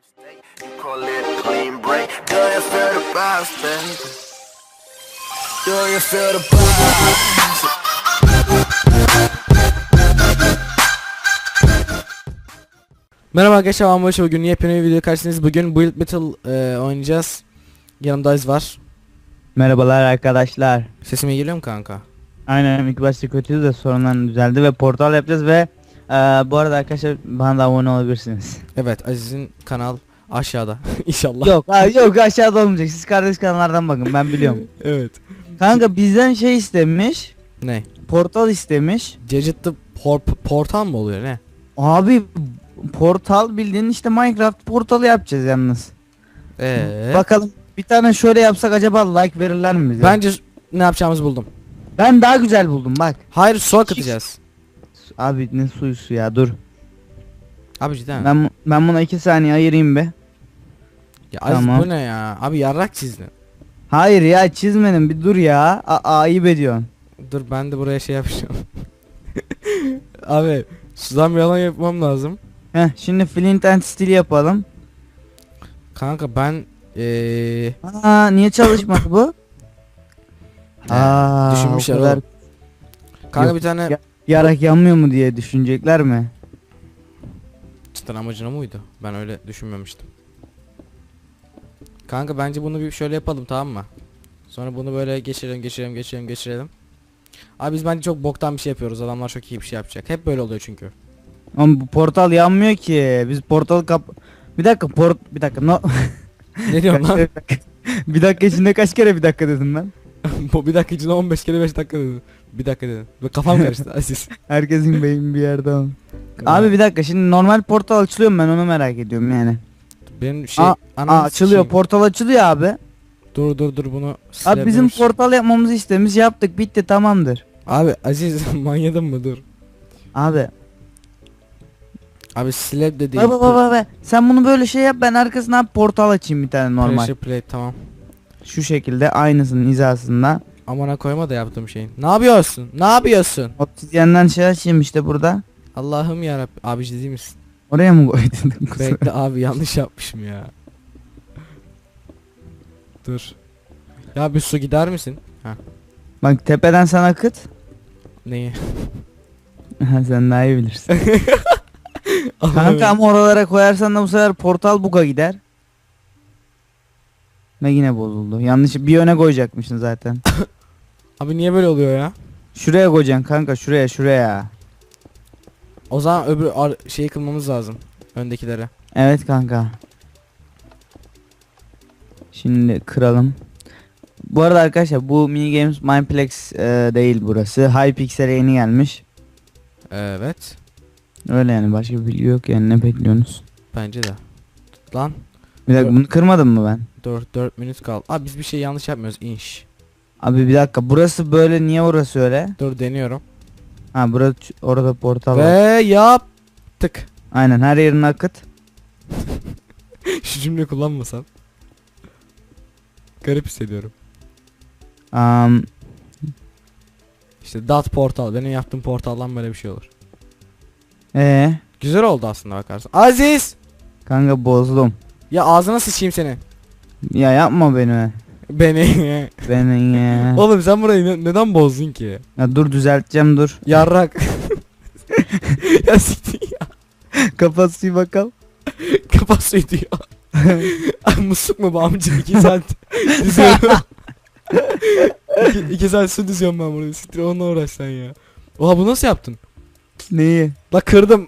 You call it a clean break. Do you feel the vibes, baby? Do you feel the vibes? Merhaba arkadaşlar ben Barış bugün yepyeni bir video karşınızdayız. Bugün Build Battle e, oynayacağız. Yanımda Aziz var. Merhabalar arkadaşlar. Sesim iyi geliyor mu kanka? Aynen ilk başta kötüydü de sonradan düzeldi ve portal yapacağız ve eee, bu arada arkadaşlar bana da abone olabilirsiniz. Evet Aziz'in kanal aşağıda inşallah. yok ha, yok aşağıda olmayacak siz kardeş kanallardan bakın ben biliyorum. Evet. Kanka bizden şey istemiş Ne? portal istemiş. Gadget'lı por portal mı oluyor ne? Abi portal bildiğin işte Minecraft portalı yapacağız yalnız. Eee? Bakalım bir tane şöyle yapsak acaba like verirler mi bize? Bence ne yapacağımızı buldum. ben daha güzel buldum bak. Hayır su akıtacağız. Abi ne suyusu ya dur. Abi cidden. Ben ben buna 2 saniye ayırayım be. Ya Aziz Tamam. bu ne ya? Abi yarrak çizdin. Hayır ya çizmedim bir dur ya. A ayıp ediyorsun. Dur ben de buraya şey yapacağım. Abi sudan bir alan yapmam lazım. Heh şimdi Flint and Steel yapalım. Kanka ben eee Aa niye çalışmadı bu? Aa, düşünmüşler o kadar oğlum. kanka Yok, bir tane ya- yarak yanmıyor mu diye düşünecekler mi? cidden amacına mıydı? Ben öyle düşünmemiştim. Kanka bence bunu bir şöyle yapalım tamam mı? Sonra bunu böyle geçirelim geçirelim geçirelim geçirelim. Abi biz bence çok boktan bir şey yapıyoruz. Adamlar çok iyi bir şey yapacak. Hep böyle oluyor çünkü. Ama bu portal yanmıyor ki. Biz portalı kap... Bir dakika port... Bir dakika no... Ne diyorsun lan? bir dakika içinde kaç kere bir dakika dedim ben. Bu bir dakika içinde 15 kere 5 dakika dedim. Bir dakika dedim. Kafam karıştı Aziz. Herkesin beyni bir yerde ama. Abi bir dakika şimdi normal portal açılıyor mu ben onu merak ediyorum yani. benim şey Aa, Aa açılıyor sikeyim. portal açılıyor abi. Dur dur dur bunu Abi bizim portal yapmamızı istemiş yaptık bitti tamamdır. Abi Aziz manyadın mı dur. Abi Abi slab de değil. Baba baba baba sen bunu böyle şey yap ben arkasına portal açayım bir tane normal. Pressure plate tamam. Şu şekilde aynısının hizasında. Amına koyma da yaptığım şeyin. Ne yapıyorsun? Ne yapıyorsun? Obsidyenden şey açayım işte burada. Allah'ım yarabbim. Abi ciddi misin? Oraya mı koydun? Bekle abi yanlış yapmışım ya. Dur. Ya bir su gider misin? Ha. Bak tepeden sen akıt. Neyi? sen daha iyi bilirsin. Kanka ama oralara koyarsan da bu sefer portal buga gider. Ve yine bozuldu. Yanlış bir yöne koyacakmışsın zaten. Abi niye böyle oluyor ya? Şuraya koyacaksın kanka şuraya şuraya. O zaman öbür ar- şeyi kılmamız lazım. Öndekilere. Evet kanka. Şimdi kıralım. Bu arada arkadaşlar bu mini games Mineplex e, değil burası. Hypixel'e yeni gelmiş. Evet. Öyle yani başka bir bilgi yok yani ne bekliyorsunuz? Bence de. Lan. Bir dakika bunu kırmadım mı ben? 4 4 minut kaldı. Abi biz bir şey yanlış yapmıyoruz. inş. Abi bir dakika burası böyle niye orası öyle? Dur deniyorum. Ha burası orada portal Ve var. yaptık. Aynen her yerini akıt. Şu cümleyi kullanmasam. Garip hissediyorum. Am, İşte dot portal. Benim yaptığım portaldan böyle bir şey olur. ee, Güzel oldu aslında bakarsan. Aziz! kanka bozdum. Ya ağzına sıçayım seni. Ya yapma beni. Beni. Beni ya. Oğlum sen burayı ne- neden bozdun ki? ya dur düzelteceğim dur. Yarrak. ya siktir ya. Suyu bakalım. Kapat suyu diyor. Ay musluk mu bu amca? İki saat düzüyorum. iki, iki saat su düzüyorum ben burada. Siktir onunla uğraş sen ya. Oha bu nasıl yaptın? Neyi? La kırdım.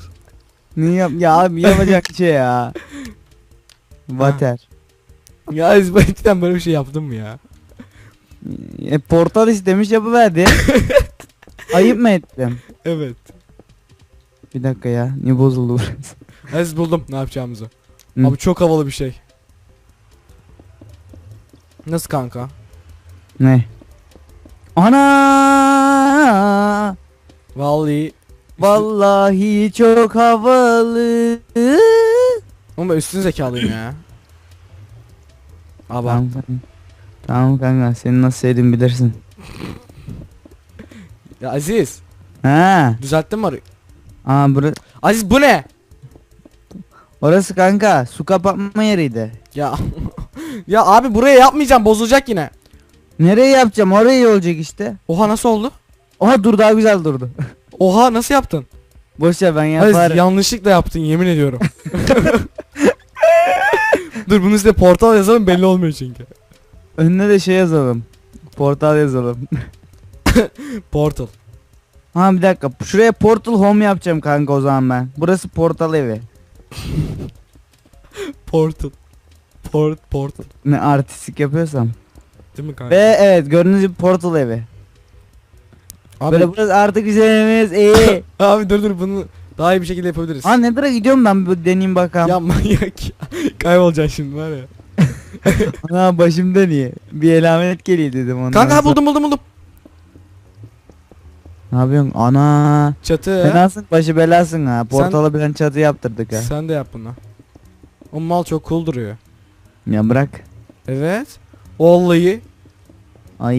Neyi yap? Ya abi yapacak şey ya. Water. Ya cidden böyle bir şey yaptım mı ya? E, portal istemiş yapıverdi. Ayıp mı ettim? Evet. Bir dakika ya. Niye bozuldu burası? Buldum ne yapacağımızı. Hı. Abi çok havalı bir şey. Nasıl kanka? Ne? Ana! Vallahi Vallahi çok havalı. Ama üstün zekalıyım ya. Abi Tamam. Tamam kanka seni nasıl sevdim bilirsin. ya Aziz Ha. düzelttin mi arayı? Aa bura Aziz bu ne? Orası kanka su kapatma yeriydi. Ya ya abi buraya yapmayacağım bozulacak yine. Nereye yapacağım? Oraya iyi olacak işte. Oha nasıl oldu? Oha dur daha güzel durdu. Oha nasıl yaptın? Boş ver ben yaparım. yanlışlıkla yaptın yemin ediyorum. Dur bunun üstüne portal yazalım belli olmuyor çünkü. Önüne de şey yazalım. Portal yazalım. Portal. ha bir dakika. Şuraya portal home yapacağım kanka o zaman ben. Burası portal evi. Portal. Port portal. Ne artistik yapıyorsam. Değil mi kanka? Ve evet gördüğünüz gibi portal evi. abi, Böyle burası artık güzelimiz iyi. abi dur dur bunu daha iyi bir şekilde yapabiliriz. ha nedir'e gidiyorum ben bir deneyeyim bakalım. ya manyak ya. Kaybolacaksın şimdi var ya. Ana başımda niye? Bir elamet geliyor dedim ondan Kanka ha, buldum buldum buldum. Ne yapıyorsun? Ana. Çatı. Fenasın başı belasın ha. Portala bilen çatı yaptırdık ha. Sen de yap bunu. O mal çok cool duruyor. Ya bırak. Evet. Vallahi. Ay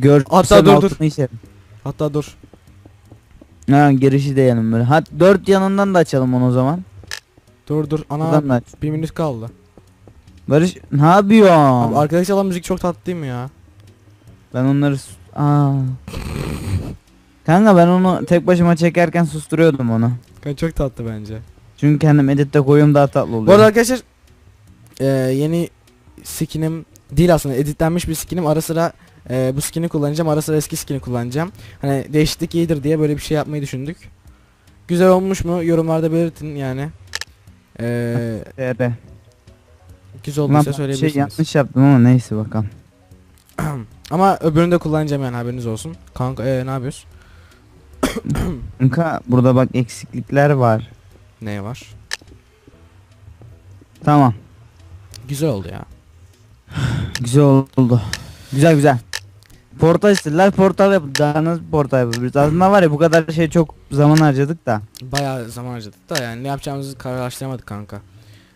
gör. Hatta dur, dur. işerim. Hatta dur. Ha girişi de yanım böyle. Ha dört yanından da açalım onu o zaman. Dur dur. Ana Buradan da aç. bir minut kaldı. Barış ne yapıyorsun? Abi arkadaş alan müzik çok tatlı değil mi ya? Ben onları sus- Aa. Kanka ben onu tek başıma çekerken susturuyordum onu. Kanka çok tatlı bence. Çünkü kendim editte koyuyorum daha tatlı oluyor. Bu arada arkadaşlar eee, yeni skinim değil aslında editlenmiş bir skinim ara sıra eee, bu skini kullanacağım ara sıra eski skini kullanacağım. Hani değişiklik iyidir diye böyle bir şey yapmayı düşündük. Güzel olmuş mu yorumlarda belirtin yani. Eee TR. güzel Ulan olduysa ben şey söyleyebilirsiniz. yanlış yaptım ama neyse bakalım. Ama öbürünü de kullanacağım yani haberiniz olsun. Kanka eee, ne yapıyorsun? Kanka burada bak eksiklikler var. Ne var? Tamam. Güzel oldu ya. Güzel oldu. Güzel güzel. Portal istediler portal yap. Daha nasıl portal yapabiliriz? Aslında var ya bu kadar şey çok zaman harcadık da. Bayağı zaman harcadık da yani ne yapacağımızı kararlaştıramadık kanka.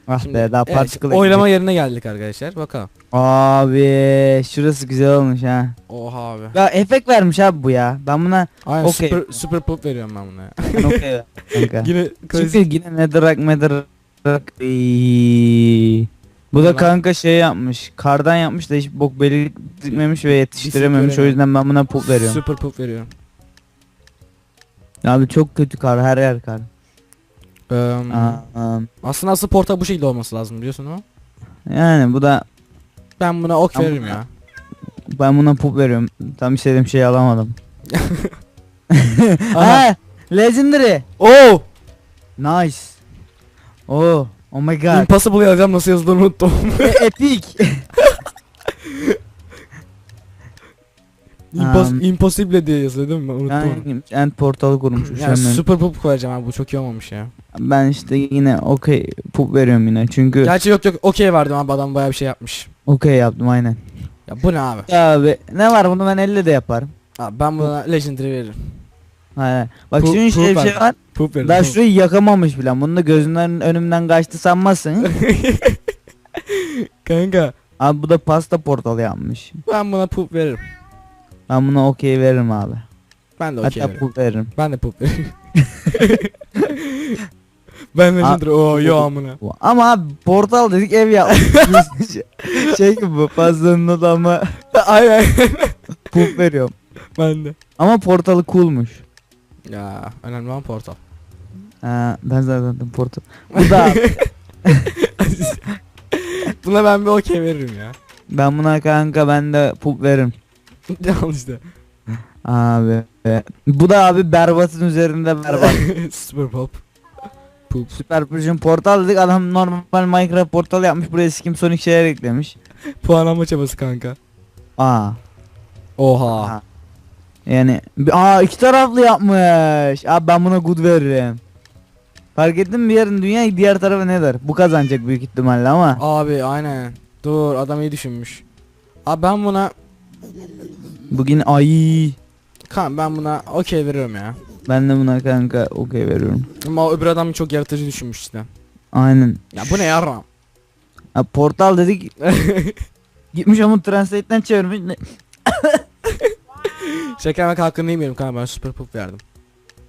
Ah Şimdi, be daha evet, particle oylama yerine geldik arkadaşlar. Bakalım. Abi şurası güzel olmuş ha. Oha abi. Ya efekt vermiş abi bu ya. Ben buna Aynen Okey. süper, süper pop veriyorum ben buna ya. ben okey kanka. Yine Çünkü klasik. yine netherrack netherrack. Iiii. Bu da kanka şey yapmış. Kardan yapmış da hiç bok belirtmemiş ve yetiştirememiş. O yüzden ben buna pul veriyorum. Süper pop veriyorum. Abi çok kötü kar her yer kar. Eee, Aa, aslında asıl portal bu şekilde olması lazım biliyorsun ama. yani bu da Ben buna ok Ben veririm buna- ya. ben buna pul veriyorum. Tam istediğim şeyi alamadım. Ha, legendary. Oo! Nice. Oh, oh my god. Impossible yazacağım nasıl yazıldığını unuttum. E- Epic. Impos Um, impossible diye yazılıyor değil mi? Unuttum yani end portalı kurmuş. Yani süper pop koyacağım abi bu çok iyi olmamış ya. Ben işte yine okey pul veriyorum yine. Çünkü Gerçi yok yok okey verdim abi adam bayağı bir şey yapmış. okey yaptım aynen. Ya bu ne abi? Abi ne var bunu ben elle de yaparım. Abi ben buna legendary veririm. Hayır. Bak Pu- şunun şöyle bir şey var. Pop veririm. Daha şurayı yakamamış bile. Bunu da gözünden önümden kaçtı sanmazsın. Kanka abi bu da pasta portalı yapmış. ben buna pop veririm. Ben buna okey veririm abi. Ben de okey Hatta veririm. pul veririm. Ben de pop veririm. ben legendary. Oo yo amına. Bu- Ama abi portal dedik ev yapmış. şey gibi bu pastanın adamı ay ay. pul veriyorum. ben de. Ama portalı coolmuş. Ya önemli olan portal. Ha, ben zaten portal. Bu da Buna ben bir okey veririm ya. ben buna kanka ben de pul veririm. Al işte. Abi. Bu da abi berbatın üzerinde berbat. Super pop. Poop. Süper Precision portal dedik adam normal Minecraft portal yapmış buraya skim Sonic şeyler eklemiş. Puanlama çabası kanka. Aa. Oha. Aha. Yani aa iki taraflı yapmış. Abi ben buna good veririm. Fark ettin mi yerin dünya diğer tarafı ne der? Bu kazanacak büyük ihtimalle ama. Abi aynen. Dur adam iyi düşünmüş. Abi ben buna Bugün ay kan ben buna okey veriyorum ya. ben de buna kanka okey veriyorum. Ama öbür adam çok yaratıcı düşünmüş işte. Aynen. Ya bu ne yarram? Abi portal dedik gitmiş ama translate'den çevirmiş. Ne- Şaka yemek hakkını yemiyorum kanka ben super pop verdim.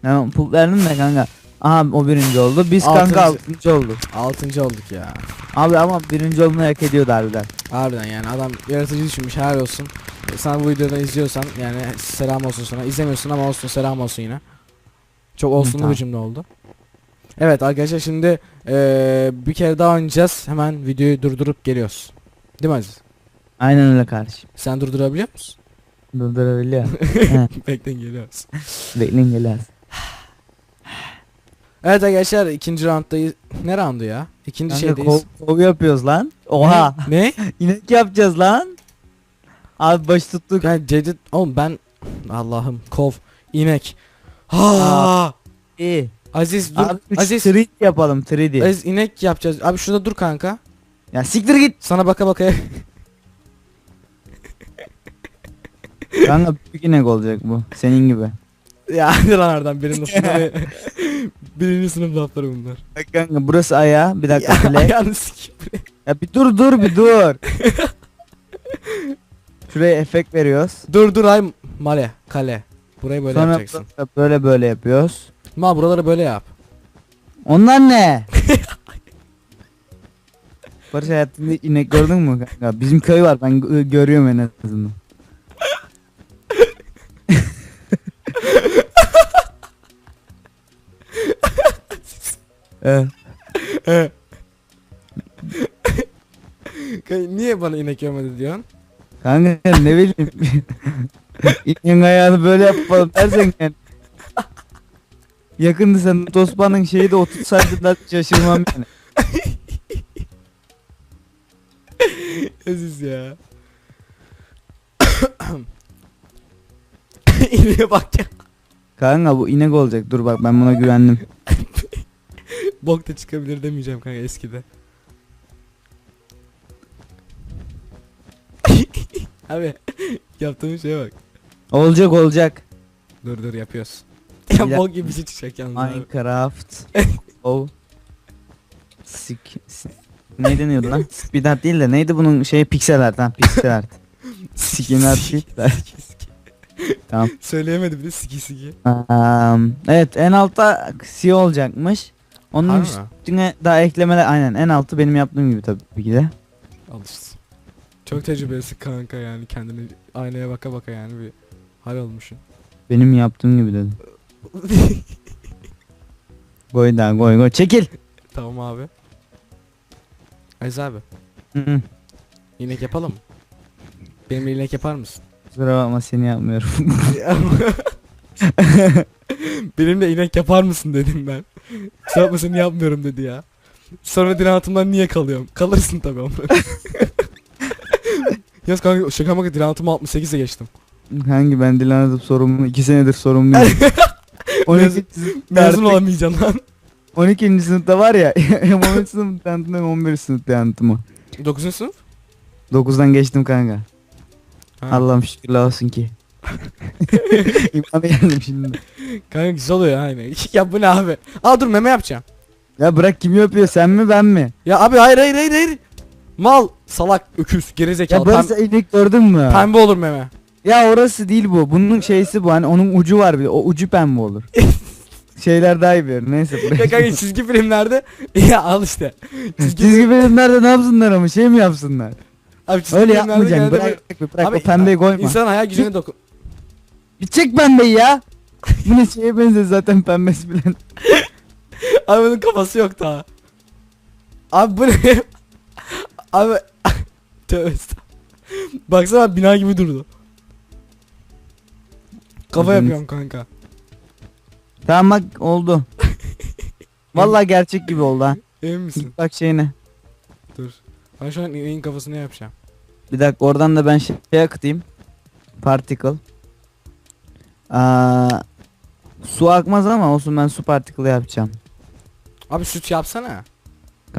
Tamam pul verdim de kanka. Aha o birinci oldu. Biz Altıncı. kanka altıncı olduk. Altıncı olduk ya. Abi ama birinci olmayı hak ediyordu harbiden. Harbiden yani adam yaratıcı düşünmüş helal olsun. Sen bu videoda izliyorsan yani selam olsun sana. İzlemiyorsun ama olsun selam olsun yine. Çok olsunlu tamam. bir cümle oldu. Evet arkadaşlar şimdi eee, bir kere daha oynayacağız. Hemen videoyu durdurup geliyoruz. Değil mi Aziz? Aynen öyle kardeşim. Sen durdurabiliyor musun? Durdurabiliyor. Bekleyin geliyoruz. Bekleyin geliriz. Evet arkadaşlar ikinci rounddayız. Ne roundu ya? İkinci Kanka şeydeyiz. kov, kov yapıyoruz lan. Oha. Ne? ne? İnek yapacağız lan. Abi baş tuttuk. Yani Cedid oğlum ben Allah'ım kov inek. Ha! İyi. Aziz dur. Abi Aziz 3D yapalım 3D. Aziz inek yapacağız. Abi şurada dur kanka. Ya siktir git. Sana baka baka. Kanka büyük inek olacak bu. Senin gibi. ya hadi lan oradan benim sınıfı. Birinci sınıf lafları bunlar. Bak kanka burası ayağı. Bir dakika Ya play. ayağını sikeyim. Ya bir dur dur bir dur. Şuraya efekt veriyoruz. dur dur ay male kale. Burayı böyle Sonra yapacaksın. böyle böyle yapıyoruz. Ma buraları böyle yap. Onlar ne? Barış hayatında inek gördün mü kanka? Bizim köy var ben gö- görüyorum en azından. Evet. Kanka, Niye bana inek yemedi diyorsun? Kanka ne bileyim. İneğin ayağını böyle yapalım dersen yani. Yakında sen Tosba'nın şeyi de 30 santimden şaşırmam yani. Aziz ya. İneğe bak ya. Kanka bu inek olacak dur bak ben buna güvendim. Bok da çıkabilir demeyeceğim kanka eskide. Abi yaptığım şeye bak. Olacak olacak. Dur dur yapıyoruz. Ya bok gibi bir şey çıkacak yalnız. abi. Minecraft. oh. Sik. s- Ne deniyordu lan? Speed art değil de neydi bunun şey pixel art ha pixel art. Siki. Tamam. Söyleyemedi bir de siki siki. Um, evet en altta CEO olacakmış. Onun Harbi mi? üstüne daha eklemeler aynen en altı benim yaptığım gibi tabii ki de. Al işte. Çok tecrübesi kanka yani kendini aynaya baka baka yani bir hal olmuşsun. Benim yaptığım gibi dedim. Koy daha koy koy çekil. tamam abi. Aziz abi Hı hı. inek yapalım mı? Benimle inek yapar mısın? Kusura bakma seni yapmıyorum. Benimle inek yapar mısın dedim ben. Kusura bakma seni yapmıyorum dedi ya. Sonra din hayatımdan niye kalıyorum? Kalırsın tabii ama. Yaz kanka şaka maka din hayatıma 68'e geçtim. Hangi ben dilanıp sorumlu 2 senedir sorumluyum. 12. Mezun olamayacaksın lan. 12. sınıfta var ya hem 10. sınıf tanıtım hem 11. sınıf tanıtımı. 9. sınıf? 9'dan geçtim kanka. Allah'ım şükürler olsun ki. İmana geldim şimdi. Kanka güzel oluyor aynı. ya bu ne abi? Aa dur meme yapacağım. Ya bırak kim yapıyor sen mi ben mi? Ya abi hayır hayır hayır hayır. Mal salak öküz Ya gerizekalı pem- sen inek gördün mü? pembe olur meme. Ya orası değil bu. Bunun şeysi bu. Hani onun ucu var bir de. O ucu pembe olur. Şeyler daha iyi bilir. Neyse Ya bırak. kanka çizgi filmlerde ya al işte. Çizgi, Çizgi filmlerde ne yapsınlar ama şey mi yapsınlar? Abi çizgi Öyle filmlerde yapmayacaksın. genelde Bırak, bırak Abi, o pembeyi koyma. İnsan hayal gücüne dokun. Bir çek pembeyi ya. Bu ne şeye benziyor zaten pembesi bilen. Abi bunun kafası yok daha. Abi bu ne? Abi tövbe estağfurullah. Baksana bina gibi durdu. Kafa Adamın- yapıyorum kanka. Tamam bak oldu. Vallahi gerçek gibi oldu ha. Emin misin? Bak şeyine. Dur. Ben şu an ineğin kafasını yapacağım. Bir dakika oradan da ben şey akıtayım. Particle. Aa, su akmaz ama olsun ben su particle yapacağım. Abi süt yapsana.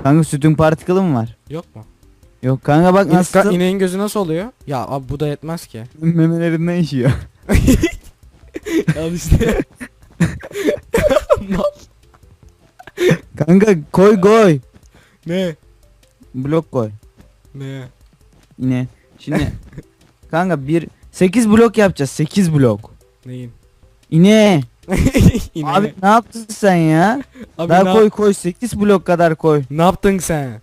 Kanka sütün particle'ı mı var? Yok mu? Yok kanka bak İne- nasıl ineğin gözü nasıl oluyor? Ya abi bu da yetmez ki. memelerinden işiyor. Al işte. Kanka koy koy. ne? Blok koy. Ne? Yine. Şimdi kanka bir 8 blok yapacağız. 8 blok. Neyin? İne. Yine. Abi ne yaptın sen ya? Abi Daha ne, koy koy 8 blok kadar koy. ne yaptın sen?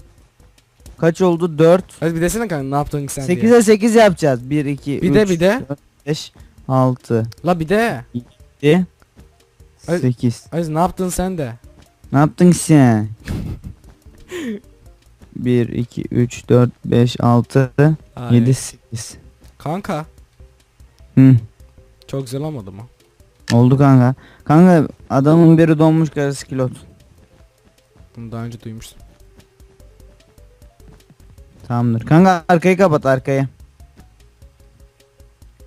Kaç oldu? 4. Hadi bir desene kanka ne yaptın sen diye. 8'e 8 yapacağız. 1 2 Bir de bir de. 5 6 La bir de. 7 Ay- 8. Aziz ne yaptın sen de? Ne yaptın sen? 1 2 3 4 5 6 Ay. 7 8. Kanka Hı. çok güzel olmadı mı? Oldu kanka. Kanka adamın biri donmuş karısı kilot. Bunu daha önce duymuştum. Tamamdır. Kanka arkayı kapat arkayı.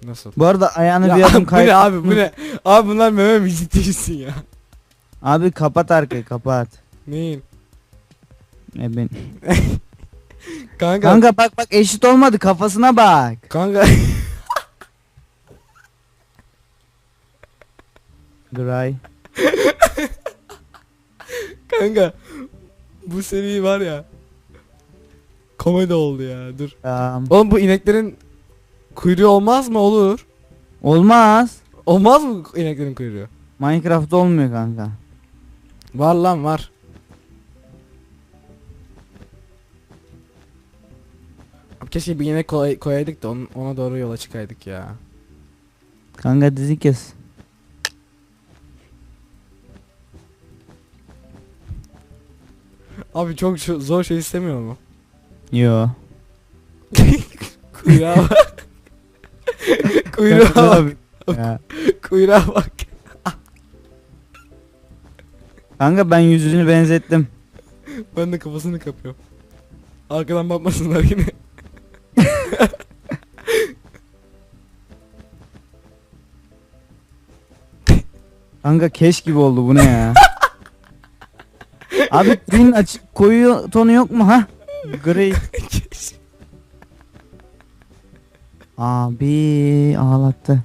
Nasıl? Bu arada ayağını Ya bir adım bu kay. ne abi bu ne? Abi bunlar meme mi ciddisin ya? Abi kapat arkayı kapat. Neyin? E ben. Kanka. Kanka. Bak bak eşit olmadı kafasına bak. Kanka. Gray. kanka. Bu seri var ya. Komedi oldu ya dur. Tamam. Oğlum bu ineklerin kuyruğu olmaz mı? Olur. Olmaz. Olmaz mı ineklerin kuyruğu? Minecraft olmuyor kanka. Var lan var. Keşke bir inek koy- koyaydık da onun- ona doğru yola çıkaydık ya. Kanka dizi kes. Abi çok şu- zor şey istemiyor mu? Yo. Kuyruğa bak. Kuyruğa bak. Ya. Kuyruğa bak. Kanka ben yüzünü benzettim. Ben de kafasını kapıyorum. Arkadan bakmasınlar yine. Kanka keş gibi oldu bu ne ya? Abi green açık koyu tonu yok mu ha? Grey. Abi ağlattı.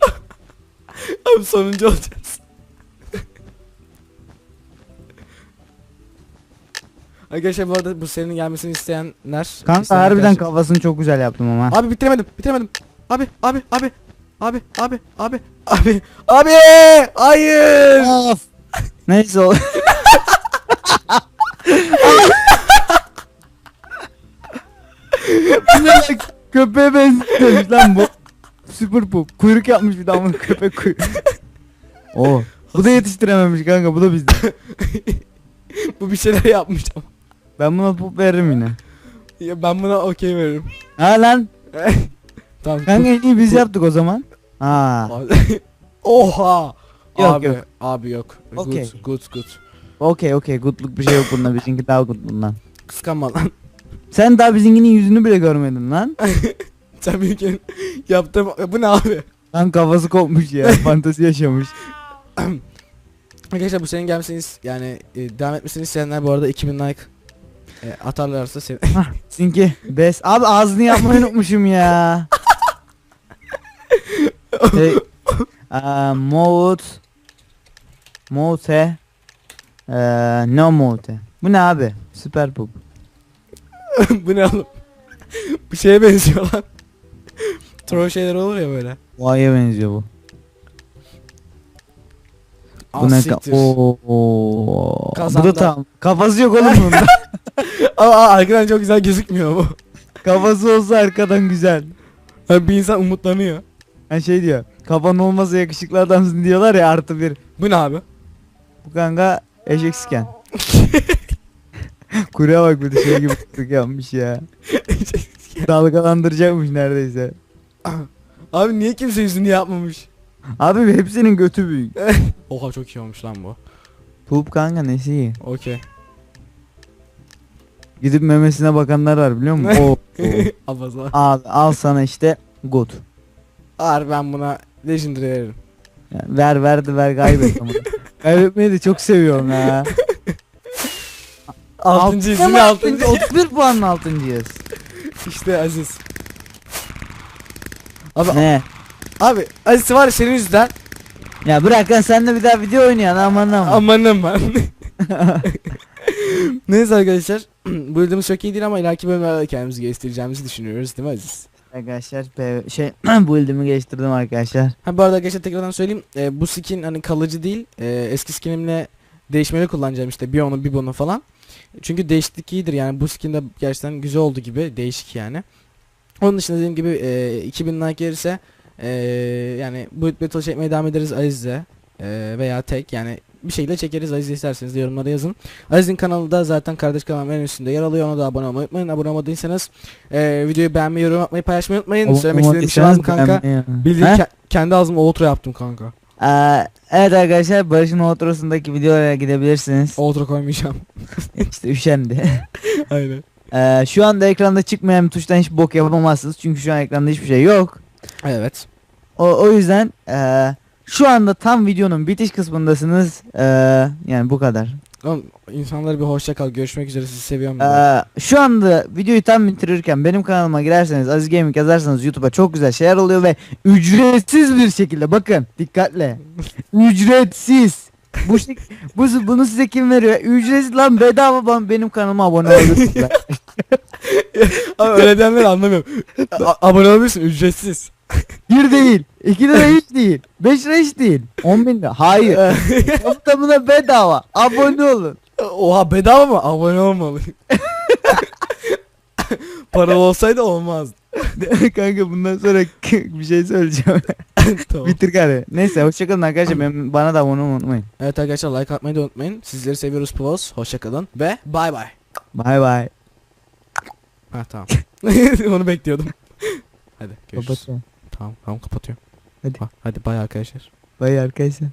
Abi sonuncu olacağız. Arkadaşlar bu arada bu serinin gelmesini isteyenler Kanka isteyenler harbiden kafasını çok güzel yaptım ama. Abi bitiremedim bitiremedim Abi abi abi Abi abi abi Abi Abi Hayır Of. Neyse o. Bu ne lan? Köpeğe benziyormuş lan bu. Süper pop. Kuyruk yapmış bir bunu köpek kuyruk. Oo. Bu da yetiştirememiş kanka bu da bizde. Bu bir şeyler yapmış ama Ben buna pop veririm yine. ya Ben buna okey veririm Ha lan. Tamam Kanka en iyi biz yaptık o zaman. Ha. Oha Yok, abi, yok. Abi yok Okey. Good good good Okey okey goodluk bir şey yok bunda bizimki daha good bundan. Kıskanma lan Sen daha bizimkinin yüzünü bile görmedin lan. Sen büyükken yaptım bu ne abi Lan kafası kopmuş ya. Fantezi yaşamış. Arkadaşlar bu senin gelmesini is- yani e, devam etmesini isteyenler bu arada 2000 like e, atarlarsa sen Sinki bes. Abi ağzını yapmayı unutmuşum ya. Şey, eee Mout Moute eee No Moute Bu ne abi? Süper pop. bu ne oğlum bu şeye benziyor lan Troll şeyler olur ya böyle Vay'a benziyor bu. Ah, Bu ne ka-. Oo. Bu da tam. Kafası yok oğlum bunda. Aa, aa, arkadan çok güzel gözükmüyor bu Kafası olsa arkadan güzel. Ha, bir insan umutlanıyor Hani şey diyor. Kafan olmasa yakışıklı adamsın diyorlar ya artı bir. bu ne abi Bu kanka eşek siken. Kuyruğa bak bir de şey gibi tık yapmış ya. Dalgalandıracakmış neredeyse. abi niye kimse yüzünü yapmamış Abi hepsinin götü büyük. Oha çok iyi olmuş lan bu Poop kanka nesi iyi. okey Gidip memesine bakanlar var biliyor musun? Oo. Abaza Al, al sana işte good. Ağır ben buna legendary veririm Ya ver verdi ver kaybet ama. Kaybetmeyi de çok seviyorum ya. Altıncıyız Altıncı yine altıncı 31 puanla altıncıyız. İşte Aziz Abi Ne? abi Aziz var ya senin yüzünden Ya bırak lan sen de bir daha video oynayan aman aman. Amanım ben. Neyse arkadaşlar bu videomuz çok iyi değil ama ileriki bölümlerde kendimizi geliştireceğimizi düşünüyoruz değil mi Aziz? Arkadaşlar P- şey bu ildimi geliştirdim arkadaşlar. Ha bu arada arkadaşlar tekrardan söyleyeyim. E, bu skin hani kalıcı değil. E, eski skinimle değişmeli kullanacağım işte bir onu bir bunu falan. Çünkü değişiklik iyidir yani bu skin de gerçekten güzel oldu gibi değişik yani. Onun dışında dediğim gibi e, 2000 like gelirse e, yani bu battle çekmeye devam ederiz Aziz'le e, veya tek yani bir şekilde çekeriz Aziz isterseniz de yorumlara yazın. Aziz'in kanalı da zaten kardeş kanalım en üstünde yer alıyor ona da abone olmayı unutmayın. Abone olmadıysanız e, videoyu beğenmeyi, yorum atmayı, paylaşmayı unutmayın. Söylemek istediğim bir şey var mı kanka? Bildiğin ke- kendi ağzımla outro yaptım kanka. Ee, evet arkadaşlar Barış'ın outro'sundaki videolara gidebilirsiniz. Outro koymayacağım. işte üşendi. Aynen. Ee, şu anda ekranda çıkmayan bir tuştan hiç bok yapamazsınız. Çünkü şu an ekranda hiçbir şey yok. Evet. O, o yüzden ee, şu anda tam videonun bitiş kısmındasınız. Ee, yani bu kadar. Oğlum, insanlara bir hoşça kal. Görüşmek üzere. Sizi seviyorum. ben. Ee, şu anda videoyu tam bitirirken benim kanalıma girerseniz Aziz Gaming yazarsanız YouTube'a çok güzel şeyler oluyor ve ücretsiz bir şekilde bakın dikkatle ücretsiz bu, şek- bu bunu size kim veriyor? Ücretsiz lan bedava ben benim kanalıma abone olursunuz. Abi öyle diyenleri anlamıyorum. A- abone olabilirsin. Ücretsiz. Bir değil, iki lira hiç değil, beş lira hiç değil, on bin lira. Hayır. Tamına bedava. Abone olun. Oha bedava mı? Abone olmalı. Paralı olsaydı olmazdı. Kanka bundan sonra bir şey söyleyeceğim. tamam. Bitir gari. Neyse hoşçakalın arkadaşlar. Benim, bana da abone olmayı unutmayın. Evet arkadaşlar like atmayı da unutmayın. Sizleri seviyoruz Pavos. Hoşçakalın. Ve bay bay. Bay bay. Ha tamam. Onu bekliyordum. Hadi görüşürüz. Kapatıyorum. Tamam tamam kapatıyorum. Hadi. Ha, hadi bay arkadaşlar. Bay arkadaşlar.